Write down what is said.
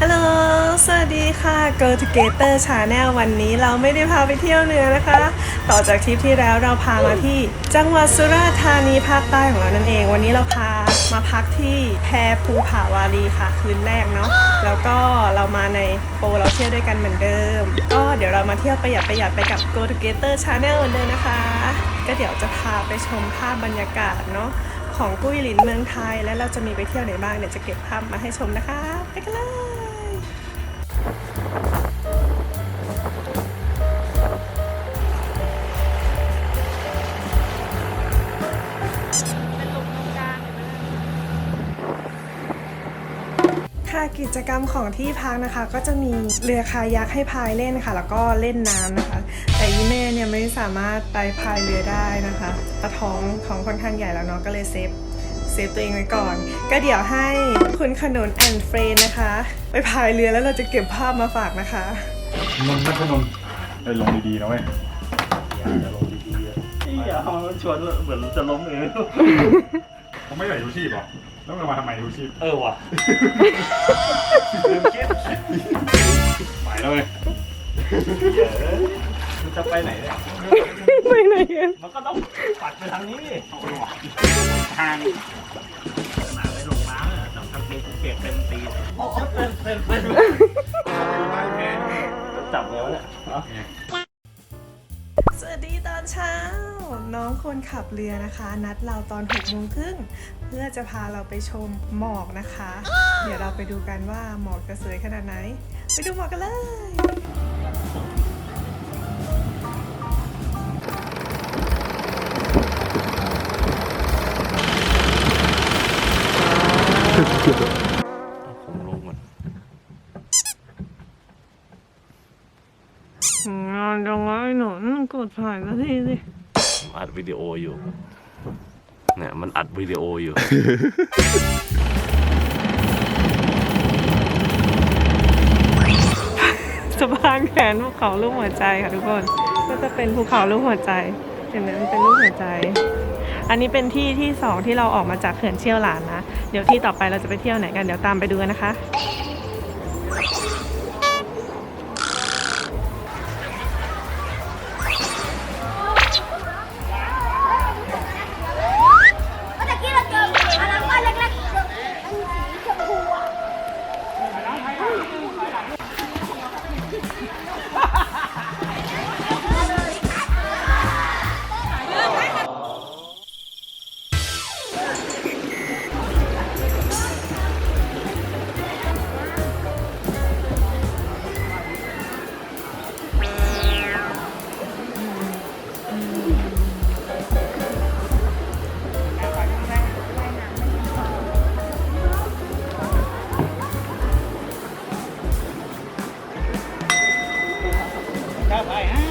ฮัลโหล สวัสดีค่ะ Go Together Channel วันนี้เราไม่ได้พาไปเที่ยวเหนือนะคะ ต่อจากทริปที่แล้วเราพามาที่ จังหวัดสุราษฎร์ธานีภาคใต้ของเรานั่นเอง วันนี้เราพามาพักที่แพภูผาวารีค่ะ คืนแรกเนาะ แล้วก็เรามาในโปรเราเที่ยวด้วยกันเหมือนเดิม ก็เดี๋ยวเรามาเที่ยวประหยัดประหยัดไปกับ Go Together Channel เหมือนเดิมนะคะ ก็เดี๋ยวจะพาไปชมภาพบรรยากาศเนาะ ของกุ้ยหลินเมืองไทย และเราจะมีไปเที่ยวไหนบ้างเนี่ยจะเก็บภาพมาให้ชมนะคะ ไปกันเลย ค่ะกิจกรรมของที่พักนะคะ ก็จะมีเรือคายักให้พายเล่นค่ะ แล้วก็เล่นน้ำนะคะ แต่อีเม่เนี่ยไม่สามารถไปพายเรือได้นะคะตะท้องท้องค่อนข้างใหญ่แล้วเนาะก็เลยเซฟเซฟตัวเองไว้ก่อน ก็เดี๋ยวให้คุณขนุนแอนเฟรนนะคะ ไปพายเรือแล้วเราจะเก็บภาพมาฝากนะคะนนท์นัทนนท์เอ้ยลงดีๆนะเว้ยจะลงดีๆอะอย่าเอามันชวนเหมือนจะล้มเองเขาไม่ใส่ชูชีพเหรอ แล้วมันมาทำไมชูชีพเออว่ะลืมคิดไปแล้วเว้ยเดี๋ยวมันจะไปไหนเนี่ย ไปไหนกันมันก็ต้องปัดไปทางนี้ทางหนาไปลงน้ำอะแต่ทางเปียกเปียกเต็มตีนโอ้โหเต็มเต็มเต็มไม้แพ้จับแล้วเนี่ย น้องคนขับเรือนะคะ นัดเราตอน6โมงครึ่งเพื่อจะพาเราไปชมหมอกนะคะ เดี๋ยวเราไปดูกันว่าหมอกจะสวยขนาดไหน ไปดูหมอกกันเลยผมลงมันงานจังไงหนูกดถ่ายนาทีสิ อัดวิดีโออยู่ เนี่ยมันอัดวิดีโออยู่ สะพานแขนภูเขาลูกหัวใจค่ะทุกคน ก็จะเป็นภูเขาลูกหัวใจ เห็นไหมมันเป็นรูปหัวใจ อันนี้เป็นที่ที่สองที่เราออกมาจากเขื่อนเชี่ยวหลานนะ เดี๋ยวที่ต่อไปเราจะไปเที่ยวไหนกัน เดี๋ยวตามไปดูกันนะคะ 来，哎。